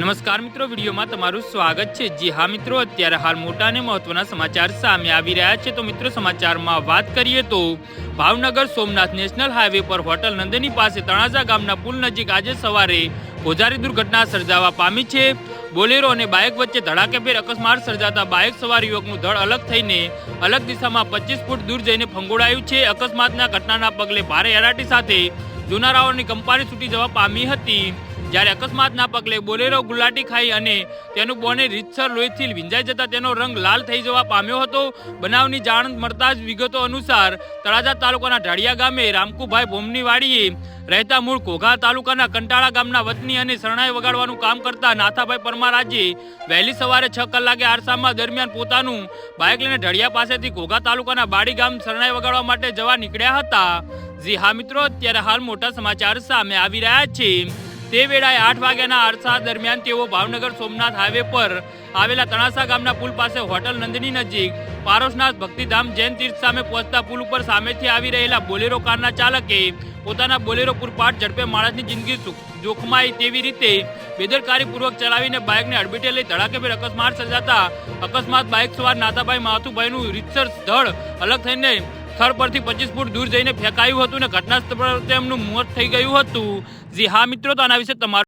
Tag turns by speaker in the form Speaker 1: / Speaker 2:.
Speaker 1: નમસ્કાર મિત્રો, વિડીયોમાં તમારું સ્વાગત છે. જી હા મિત્રો, અત્યારે હાલ મોટા અને મહત્વના સમાચાર સામે આવી રહ્યા છે. તો મિત્રો, સમાચારમાં વાત કરીએ તો ભાવનગર સોમનાથ નેશનલ હાઈવે પર હોટલ નંદની પાસે તણાજા ગામના પુલ નજીક આજે સવારે ગોઝારી દુર્ઘટના સર્જાવા પામી છે. બોલેરો અને બાઇક વચ્ચે ધડાકેભેર અકસ્માત સર્જાતા બાઇક સવાર યુવકનું ધડ અલગ થઈને અલગ દિશામાં પચીસ ફૂટ દૂર જઈને ફંગોળાયું છે. અકસ્માતના ઘટનાના પગલે ભારે એરાટી સાથે જુનારાઓની કંપારી છૂટી જવા પામી હતી. જ્યારે અકસ્માતના પગલે બોલેરો ગુલાટી ખાઈ અને તેનું બોને રીતસર લોહીથી વિંજાઈ જતા તેનો રંગ લાલ થઈ જવા પામ્યો હતો. બનાવની જાણ મળતા જ વિગતો અનુસાર તળાજા તાલુકાના ઢાળિયા ગામે રામકુભાઈ ભોમની વાડીએ રહેતા મૂળ ઘોઘા તાલુકાના કંટાળા ગામના વતની અને શરણાઈ વગાડવાનું કામ કરતા નાથાભાઈ પરમાર આજે વહેલી સવારે છ કલાકે આરસામાં દરમિયાન પોતાનું બાઇક લઈને ઢળિયા પાસેથી ઘોઘા તાલુકાના બાડી ગામ શરણાઈ વગાડવા માટે જવા નીકળ્યા હતા. જી હા મિત્રો, અત્યારે હાલ મોટા સમાચાર સામે આવી રહ્યા છે. તે વેળાએ આઠ વાગ્યાના અરસા દરમિયાન તેઓ ભાવનગર સોમનાથ હાઈવે પર આવેલા તણાસા ગામના પુલ પાસે હોટલ નંદની નજીક પારસનાથ ભક્તિધામ જૈન તીર્થ સામે પહોંચતા પુલ ઉપર સામેથી આવી રહેલા બોલેરો કારના ચાલકે પોતાના બોલેરો પૂરપાટ ઝડપે માણસની જિંદગી જોખમાય તેવી રીતે બેદરકારીપૂર્વક ચલાવીને બાઇકને અડબીટે લઈ ધડાકેભેર અકસ્માત સર્જાતા અકસ્માત બાઇક સવાર નાતાભાઈ માથુભાઈનું રીતસર ધડ અલગ થઈને સ્થળ પરથી પચીસ ફૂટ દૂર જઈને ફેંકાયું હતું ને ઘટના સ્થળ પર તેમનું મોત થઈ ગયું હતું. જી હા મિત્રો, તો આના વિશે તમારું